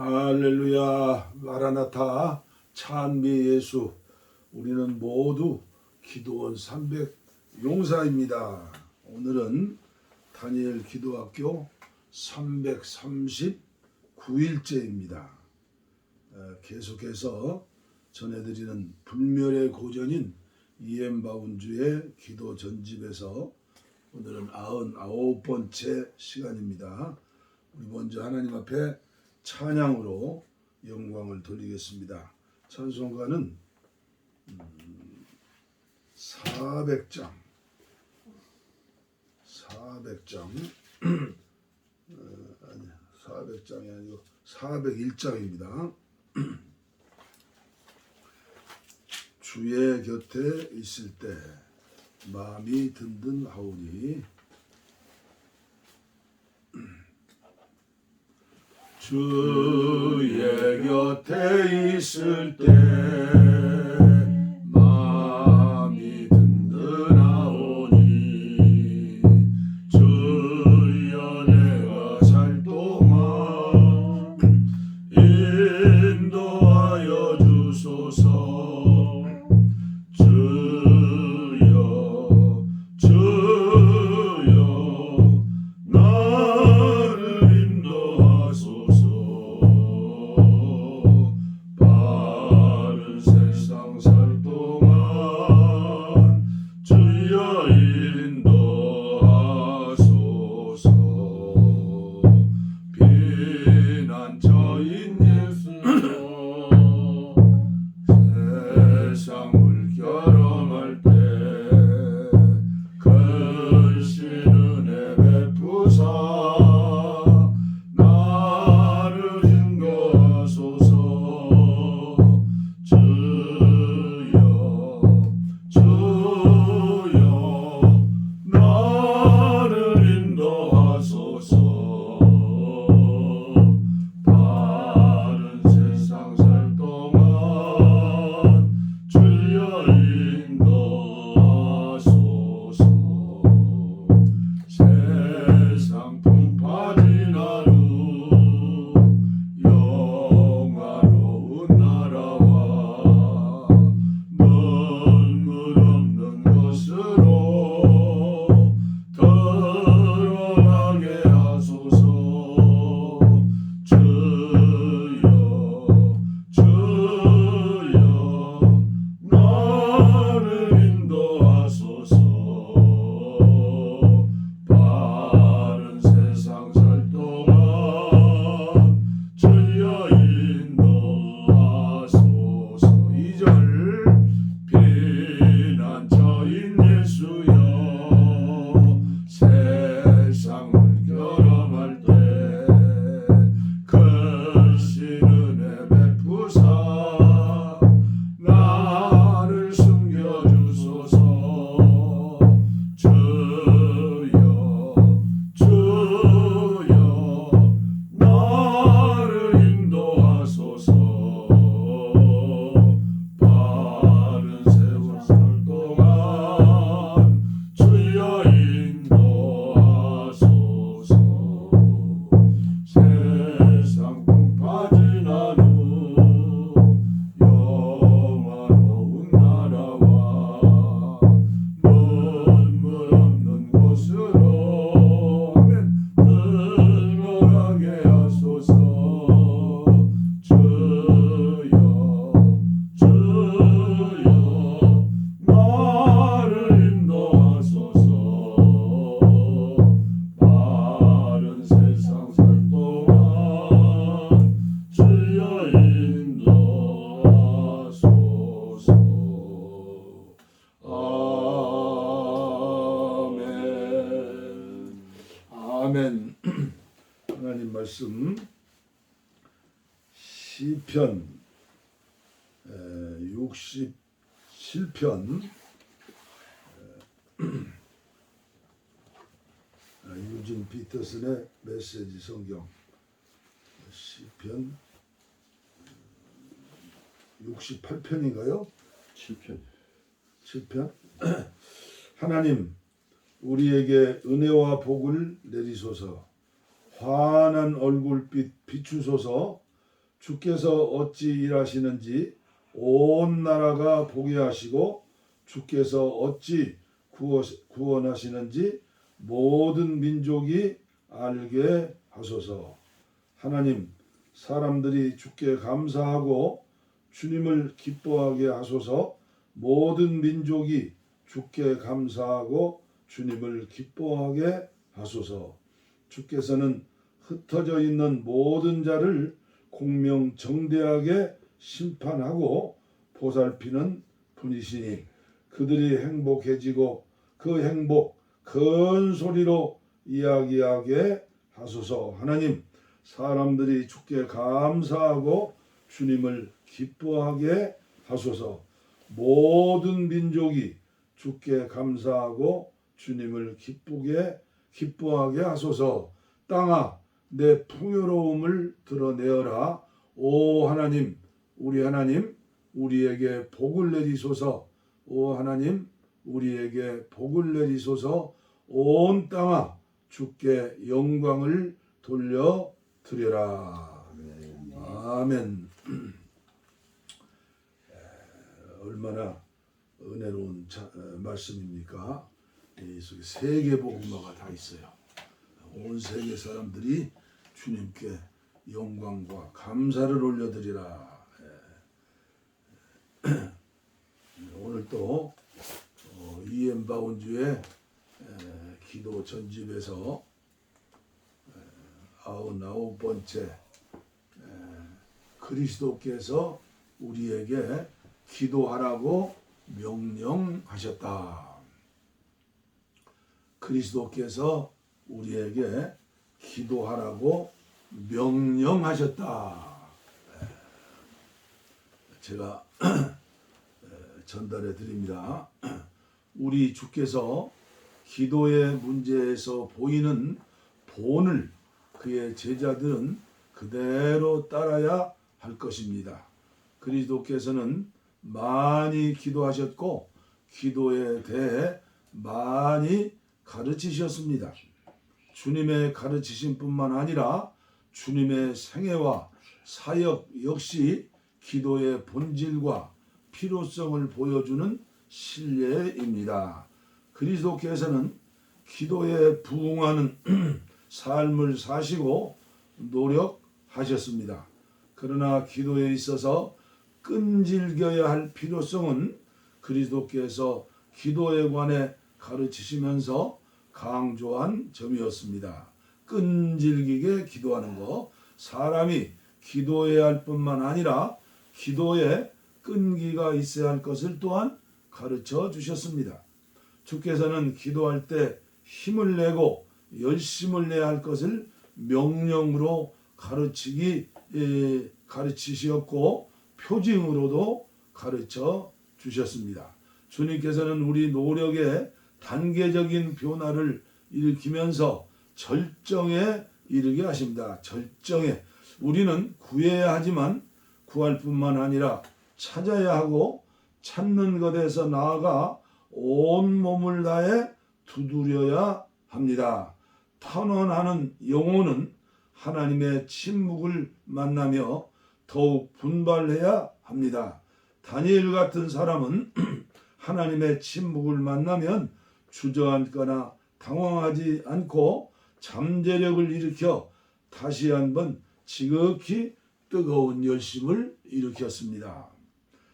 할렐루야 마라나타 찬미 예수 우리는 모두 기도원 300 용사입니다. 오늘은 다니엘 기도학교 339일째입니다. 계속해서 전해드리는 불멸의 고전인 이엠바운주의 기도 전집에서 오늘은 99번째 시간입니다. 우리 먼저 하나님 앞에 찬양으로 영광을 돌리겠습니다. 찬송가는 음, 400장 400장 어, 아니 400장이 아니고 401장입니다. 주의 곁에 있을 때 마음이 든든하오니 주의 곁에 있을 때 시편 67편 아, 유진 피터슨의 메시지 성경. 시편 68편인가요? 7편. 7편. 하나님 우리에게 은혜와 복을 내리소서. 환한 얼굴빛 비추소서 주께서 어찌 일하시는지 온 나라가 보게 하시고 주께서 어찌 구원- 구원하시는지 모든 민족이 알게 하소서. 하나님, 사람들이 주께 감사하고 주님을 기뻐하게 하소서. 모든 민족이 주께 감사하고 주님을 기뻐하게 하소서. 주께서는 흩어져 있는 모든 자를 공명정대하게 심판하고 보살피는 분이시니 그들이 행복해지고 그 행복 큰 소리로 이야기하게 하소서. 하나님, 사람들이 주께 감사하고 주님을 기뻐하게 하소서. 모든 민족이 주께 감사하고 주님을 기쁘게 기뻐하게 하소서. 땅아 내 풍요로움을 드러내어라. 오 하나님, 우리 하나님, 우리에게 복을 내리소서. 오 하나님, 우리에게 복을 내리소서. 온 땅아 주께 영광을 돌려 드려라. 아멘. 에, 얼마나 은혜로운 자, 어, 말씀입니까? 이 속에 세계 복음화가 다 있어요. 온 세계 사람들이 주님께 영광과 감사를 올려드리라. 예. 오늘 또 어, 이엠 바운주의 에, 기도 전집에서 에, 아흔아홉 번째 에, 그리스도께서 우리에게 기도하라고 명령하셨다. 그리스도께서 우리에게 기도하라고 명령하셨다. 제가 전달해 드립니다. 우리 주께서 기도의 문제에서 보이는 본을 그의 제자들은 그대로 따라야 할 것입니다. 그리스도께서는 많이 기도하셨고 기도에 대해 많이 가르치셨습니다. 주님의 가르치심뿐만 아니라 주님의 생애와 사역 역시 기도의 본질과 필요성을 보여주는 신뢰입니다. 그리스도께서는 기도에 부응하는 삶을 사시고 노력하셨습니다. 그러나 기도에 있어서 끈질겨야 할 필요성은 그리스도께서 기도에 관해 가르치시면서 강조한 점이었습니다. 끈질기게 기도하는 것, 사람이 기도해야 할 뿐만 아니라 기도에 끈기가 있어야 할 것을 또한 가르쳐 주셨습니다. 주께서는 기도할 때 힘을 내고 열심을 내야 할 것을 명령으로 가르치기 에, 가르치셨고 표징으로도 가르쳐 주셨습니다. 주님께서는 우리 노력의 단계적인 변화를 일으키면서 절정에 이르게 하십니다. 절정에 우리는 구해야 하지만 구할 뿐만 아니라 찾아야 하고 찾는 것에서 나아가 온 몸을 다해 두드려야 합니다. 탄원하는 영혼은 하나님의 침묵을 만나며 더욱 분발해야 합니다. 다니엘 같은 사람은 하나님의 침묵을 만나면 주저앉거나 당황하지 않고 잠재력을 일으켜 다시 한번 지극히 뜨거운 열심을 일으켰습니다.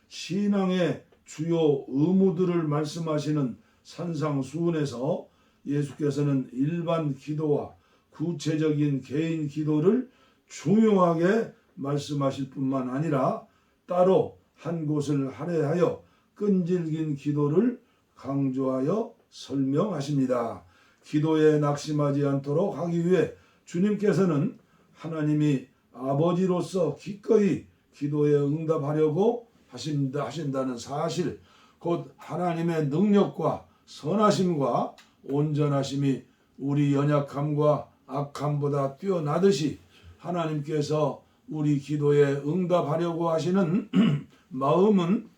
신앙의 주요 의무들을 말씀하시는 산상수훈에서 예수께서는 일반 기도와 구체적인 개인 기도를 중요하게 말씀하실 뿐만 아니라 따로 한 곳을 할애하여 끈질긴 기도를 강조하여 설명하십니다. 기도에 낙심하지 않도록 하기 위해 주님께서는 하나님이 아버지로서 기꺼이 기도에 응답하려고 하신다, 하신다는 사실, 곧 하나님의 능력과 선하심과 온전하심이 우리 연약함과 악함보다 뛰어나듯이 하나님께서 우리 기도에 응답하려고 하시는 마음은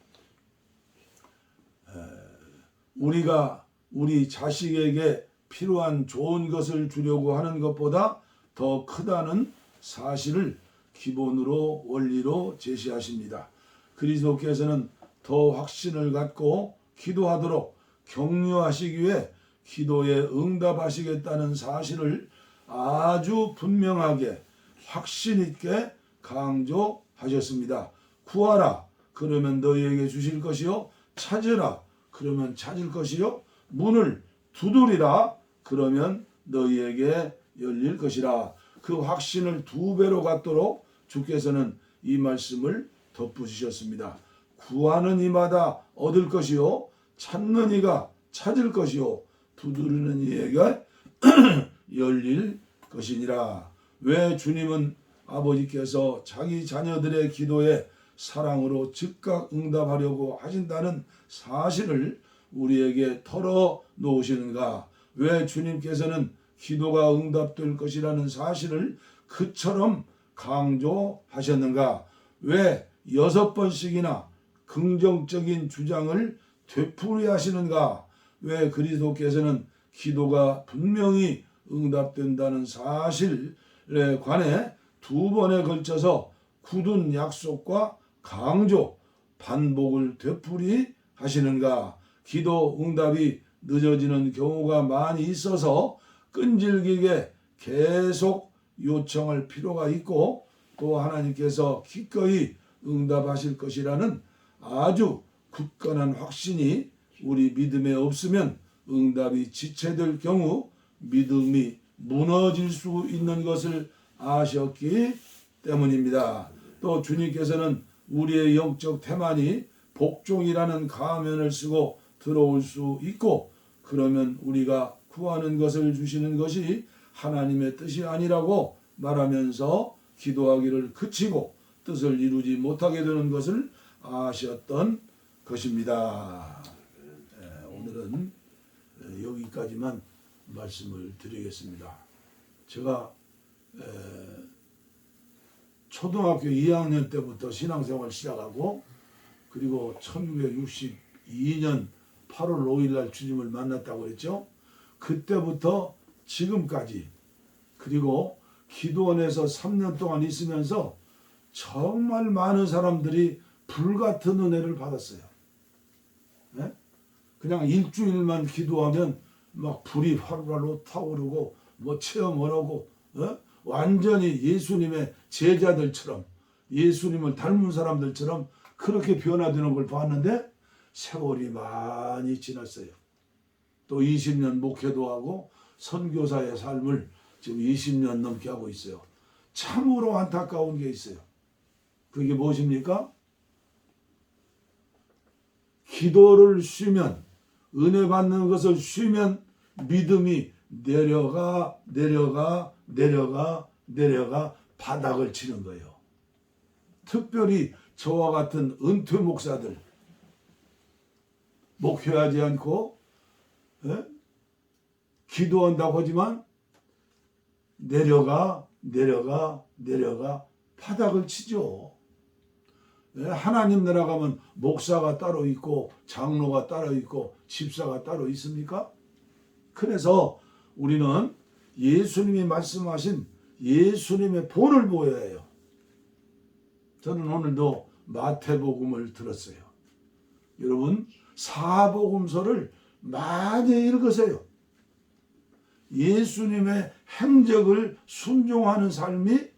우리가 우리 자식에게 필요한 좋은 것을 주려고 하는 것보다 더 크다는 사실을 기본으로 원리로 제시하십니다. 그리스도께서는 더 확신을 갖고 기도하도록 격려하시기 위해 기도에 응답하시겠다는 사실을 아주 분명하게 확신 있게 강조하셨습니다. 구하라 그러면 너희에게 주실 것이요 찾으라 그러면 찾을 것이요 문을 두드리라 그러면 너희에게 열릴 것이라 그 확신을 두 배로 갖도록 주께서는 이 말씀을 덧붙이셨습니다. 구하는 이마다 얻을 것이요 찾는 이가 찾을 것이요 두드리는 이에게 열릴 것이니라. 왜 주님은 아버지께서 자기 자녀들의 기도에 사랑으로 즉각 응답하려고 하신다는 사실을 우리에게 털어 놓으시는가? 왜 주님께서는 기도가 응답될 것이라는 사실을 그처럼 강조하셨는가? 왜 여섯 번씩이나 긍정적인 주장을 되풀이하시는가? 왜 그리스도께서는 기도가 분명히 응답된다는 사실에 관해 두 번에 걸쳐서 굳은 약속과 강조, 반복을 되풀이 하시는가? 기도 응답이 늦어지는 경우가 많이 있어서 끈질기게 계속 요청할 필요가 있고 또 하나님께서 기꺼이 응답하실 것이라는 아주 굳건한 확신이 우리 믿음에 없으면 응답이 지체될 경우 믿음이 무너질 수 있는 것을 아셨기 때문입니다. 또 주님께서는 우리의 영적 태만이 복종이라는 가면을 쓰고 들어올 수 있고 그러면 우리가 구하는 것을 주시는 것이 하나님의 뜻이 아니라고 말하면서 기도하기를 그치고 뜻을 이루지 못하게 되는 것을 아셨던 것입니다. 예, 오늘은 여기까지만 말씀을 드리겠습니다. 제가 초등학교 2학년 때부터 신앙생활 시작하고 그리고 1962년 8월 5일 날 주님을 만났다고 그랬죠. 그때부터 지금까지 그리고 기도원에서 3년 동안 있으면서 정말 많은 사람들이 불같은 은혜를 받았어요. 네? 그냥 일주일만 기도하면 막 불이 활활로 타오르고 뭐 체험을 하고 어? 완전히 예수님의 제자들처럼 예수님을 닮은 사람들처럼 그렇게 변화되는 걸 봤는데 세월이 많이 지났어요. 또 20년 목회도 하고 선교사의 삶을 지금 20년 넘게 하고 있어요. 참으로 안타까운 게 있어요. 그게 무엇입니까? 기도를 쉬면 은혜 받는 것을 쉬면 믿음이 내려가 내려가 내려가 내려가 바닥을 치는 거예요. 특별히 저와 같은 은퇴 목사들 목회하지 않고 예? 기도한다고 하지만 내려가 내려가 내려가 바닥을 치죠. 예? 하나님 나라 가면 목사가 따로 있고 장로가 따로 있고 집사가 따로 있습니까? 그래서 우리는 예수님이 말씀하신 예수님의 본을 보여야 해요. 저는 오늘도 마태복음을 들었어요. 여러분 사복음서를 많이 읽으세요. 예수님의 행적을 순종하는 삶이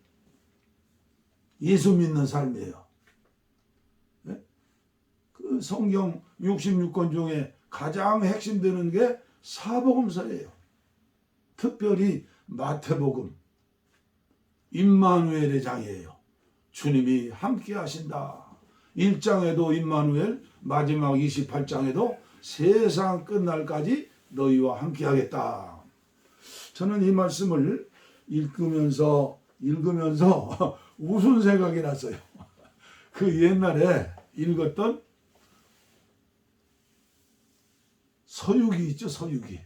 예수 믿는 삶이에요. 네? 그 성경 66권 중에 가장 핵심 되는 게 사복음서예요. 특별히 마태복음, 임마누엘의 장이에요. 주님이 함께 하신다. 1장에도 임마누엘, 마지막 28장에도 세상 끝날까지 너희와 함께 하겠다. 저는 이 말씀을 읽으면서 읽으면서 웃은 생각이 났어요. 그 옛날에 읽었던 서유기 있죠, 서유기.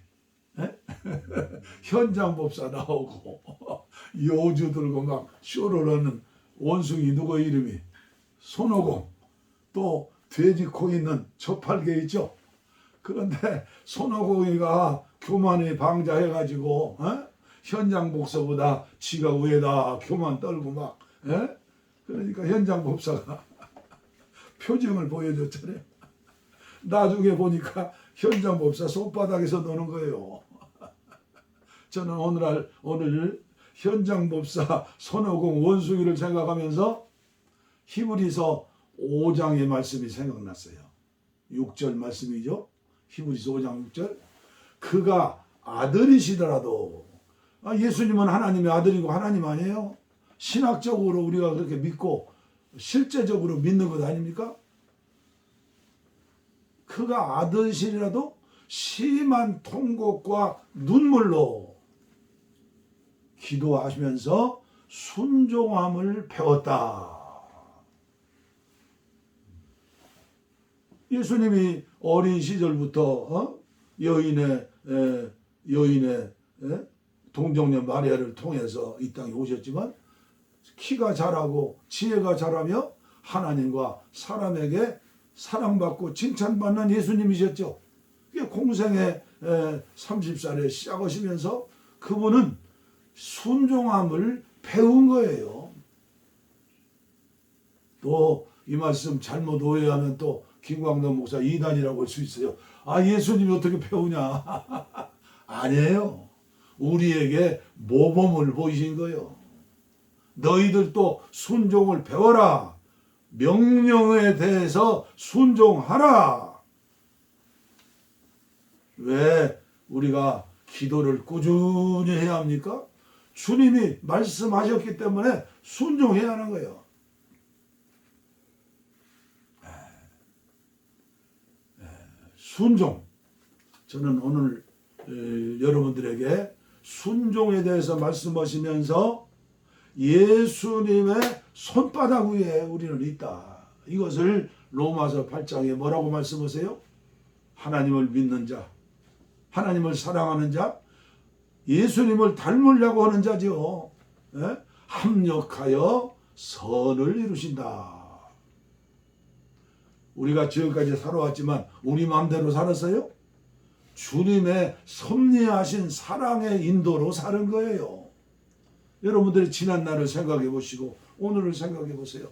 예? 현장 법사 나오고 여주 들고 막 쇼를 하는 원숭이 누구 이름이 손오공 또 돼지 코 있는 저팔계 있죠. 그런데 손오공이가 교만에 방자해가지고 어? 현장 복서보다 지가 왜다 교만 떨고 막 예? 그러니까 현장 법사가 표정을 보여줬잖아요. 나중에 보니까 현장 법사 손바닥에서 노는 거예요. 저는 오늘날 오늘 현장 법사 손오공 원숭이를 생각하면서 히브리서 5장의 말씀이 생각났어요. 6절 말씀이죠. 히브리서 5장 6절. 그가 아들이시더라도 아, 예수님은 하나님의 아들이고 하나님 아니에요? 신학적으로 우리가 그렇게 믿고 실제적으로 믿는 것 아닙니까? 그가 아들이시라도 심한 통곡과 눈물로 기도하시면서 순종함을 배웠다. 예수님이 어린 시절부터 어? 여인의 에, 여인의 에? 동정녀 마리아를 통해서 이 땅에 오셨지만 키가 자라고 지혜가 자라며 하나님과 사람에게 사랑받고 칭찬받는 예수님이셨죠. 그게 공생의 30살에 시작하시면서 그분은 순종함을 배운 거예요. 또 이 말씀 잘못 오해하면 또 김광덕 목사 이단이라고 할 수 있어요. 아 예수님이 어떻게 배우냐? 아니에요. 우리에게 모범을 보이신 거예요. 너희들도 순종을 배워라. 명령에 대해서 순종하라. 왜 우리가 기도를 꾸준히 해야 합니까? 주님이 말씀하셨기 때문에 순종해야 하는 거예요. 순종. 저는 오늘 에, 여러분들에게 순종에 대해서 말씀하시면서 예수님의 손바닥 위에 우리는 있다. 이것을 로마서 8장에 뭐라고 말씀하세요? 하나님을 믿는 자, 하나님을 사랑하는 자, 예수님을 닮으려고 하는 자죠. 예? 합력하여 선을 이루신다. 우리가 지금까지 살아왔지만 우리 마음대로 살았어요? 주님의 섭리하신 사랑의 인도로 사는 거예요. 여러분들이 지난 날을 생각해 보시고 오늘을 생각해 보세요.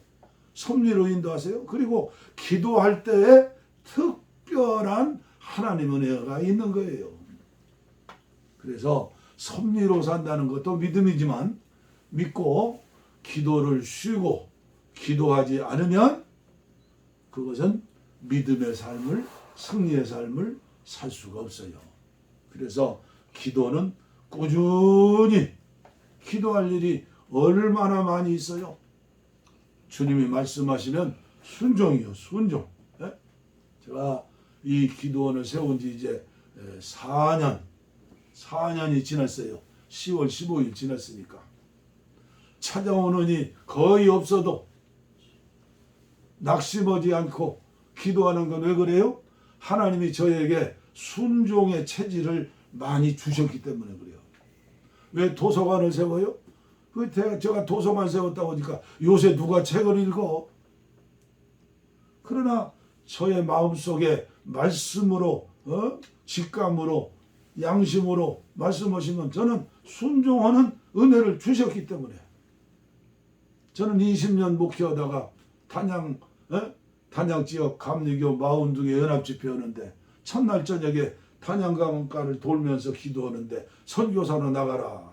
섭리로 인도하세요. 그리고 기도할 때에 특별한 하나님 은혜가 있는 거예요. 그래서 섭리로 산다는 것도 믿음이지만 믿고 기도를 쉬고 기도하지 않으면 그것은 믿음의 삶을 승리의 삶을 살 수가 없어요. 그래서 기도는 꾸준히 기도할 일이 얼마나 많이 있어요. 주님이 말씀하시면 순종이요, 순종. 예? 제가 이 기도원을 세운 지 이제 4년, 4년이 지났어요. 10월 15일 지났으니까. 찾아오는 이 거의 없어도 낙심하지 않고 기도하는 건 왜 그래요? 하나님이 저에게 순종의 체질을 많이 주셨기 때문에 그래요. 왜 도서관을 세워요? 그 제가 도서관 세웠다고 하니까 요새 누가 책을 읽어? 그러나 저의 마음속에 말씀으로 어? 직감으로 양심으로 말씀하시면 저는 순종하는 은혜를 주셨기 때문에 저는 20년 목회하다가 단양 어? 단양 지역 감리교 마운둥에 연합 집회하는데 첫날 저녁에 단양강가를 돌면서 기도하는데 선교사로 나가라.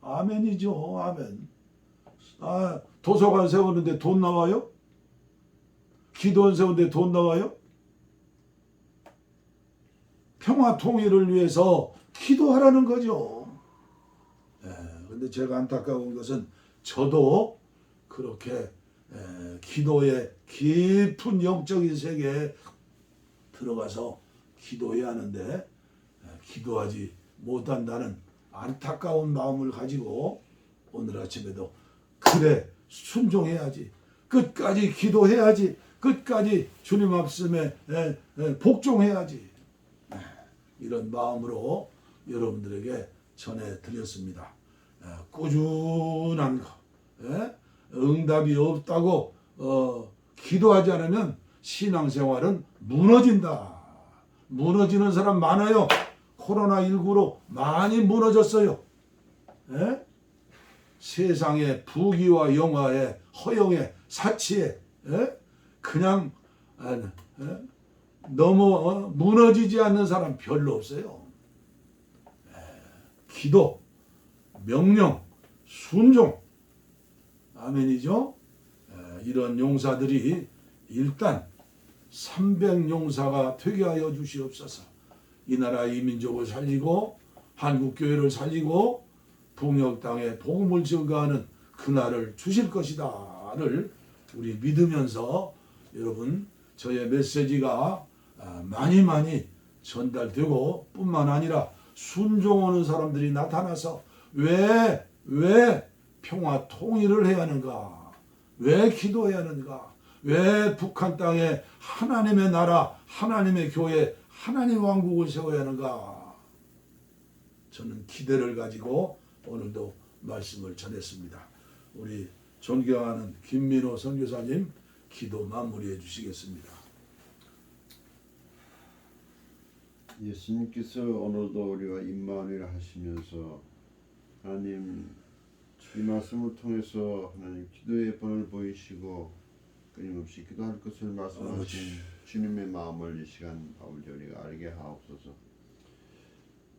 아멘이죠. 아멘. 아, 도서관 세우는데 돈 나와요? 기도원 세우는데 돈 나와요? 평화 통일을 위해서 기도하라는 거죠. 예, 근데 제가 안타까운 것은 저도 그렇게 에, 기도의 깊은 영적인 세계에 들어가서 기도해야 하는데 에, 기도하지 못한다는 안타까운 마음을 가지고 오늘 아침에도 그래 순종해야지 끝까지 기도해야지 끝까지 주님 말씀에 복종해야지 에, 이런 마음으로 여러분들에게 전해 드렸습니다. 꾸준한 거. 에? 응답이 없다고 어, 기도하지 않으면 신앙생활은 무너진다. 무너지는 사람 많아요. 코로나19로 많이 무너졌어요. 에? 세상의 부귀와 영화에 허영에 사치에 에? 그냥 아, 에? 너무 어, 무너지지 않는 사람 별로 없어요. 에, 기도, 명령, 순종, 아멘이죠. 에, 이런 용사들이 일단 300 용사가 되게 하여 주시옵소서. 이 나라 이 민족을 살리고 한국 교회를 살리고 북녘 땅에 복음을 증거하는 그날을 주실 것이다를 우리 믿으면서 여러분 저의 메시지가 아, 많이 많이 전달되고 뿐만 아니라 순종하는 사람들이 나타나서 왜 왜 평화 통일을 해야 하는가? 왜 기도해야 하는가? 왜 북한 땅에 하나님의 나라, 하나님의 교회, 하나님 왕국을 세워야 하는가? 저는 기대를 가지고 오늘도 말씀을 전했습니다. 우리 존경하는 김민호 선교사님 기도 마무리해 주시겠습니다. 예수님께서 오늘도 우리와 임마누엘 하시면서 하나님 이 말씀을 통해서 하나님 기도의 번을 보이시고 끊임없이 기도할 것을 말씀하신 주님의 마음을 이 시간 아버지 우리가 알게 하옵소서.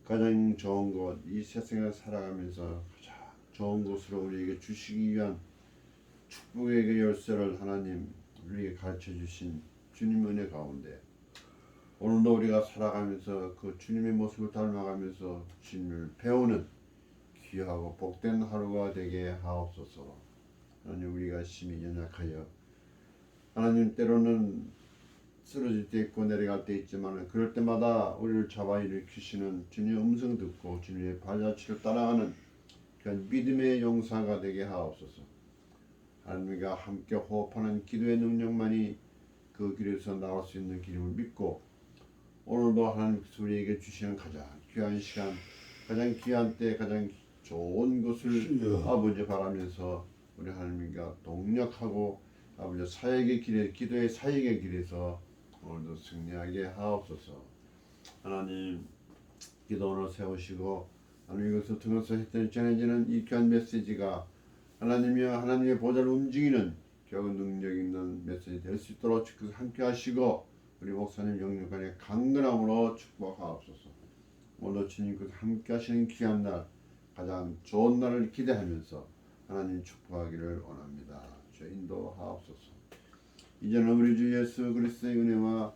가장 좋은 것, 이 세상을 살아가면서 가장 좋은 것으로 우리에게 주시기 위한 축복의 그 열쇠를 하나님 우리에게 가르쳐 주신 주님 은혜 가운데 오늘도 우리가 살아가면서 그 주님의 모습을 닮아가면서 주님을 배우는 귀하고 복된 하루가 되게 하옵소서. 하나님 우리가 심히 연약하여 하나님 때로는 쓰러질 때 있고 내려갈 때 있지만 그럴 때마다 우리를 잡아 일으키시는 주님의 음성 듣고 주님의 발자취를 따라가는 그런 믿음의 용사가 되게 하옵소서. 하나님과 함께 호흡하는 기도의 능력만이 그 길에서 나올 수 있는 길임을 믿고 오늘도 하나님께서 우리에게 주시는 가장 귀한 시간, 가장 귀한 때, 가장 좋은 것을 주여. 아버지 바라면서 우리 하나님과 동력하고 아버지 사역의 길에 기도의 사역의 길에서 오늘도 승리하게 하옵소서. 하나님 기도원을 세우시고 하나님 이것을 통해서 전해지는 이 귀한 메시지가 하나님이여 하나님의 보좌를 움직이는 결국 능력 있는 메시지 될 수 있도록 주께서 함께 하시고 우리 목사님 영육간의 강건함으로 축복하옵소서. 오늘 주님께서 함께 하시는 귀한 날 가장 좋은 날을 기대하면서 하나님 축복하기를 원합니다. 주 인도하옵소서. 이제는 우리 주 예수 그리스도의 은혜와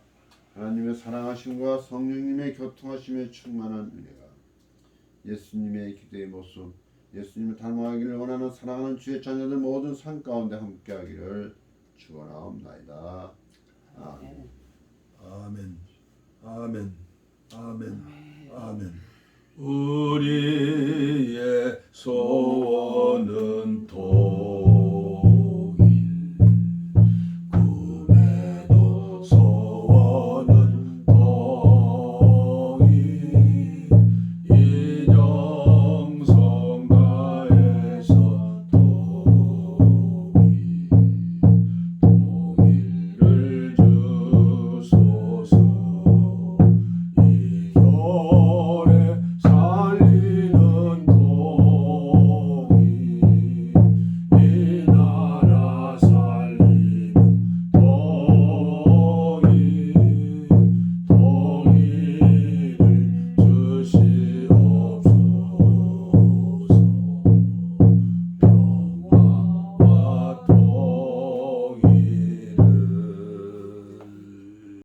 하나님의 사랑하심과 성령님의 교통하심에 충만한 은혜가 예수님의 기도의 모습, 예수님을 닮아가기를 원하는 사랑하는 주의 자녀들 모든 삶 가운데 함께하기를 축원하옵나이다. 아멘. 아멘. 아멘. 아멘. 아멘. 우리의 소원은 도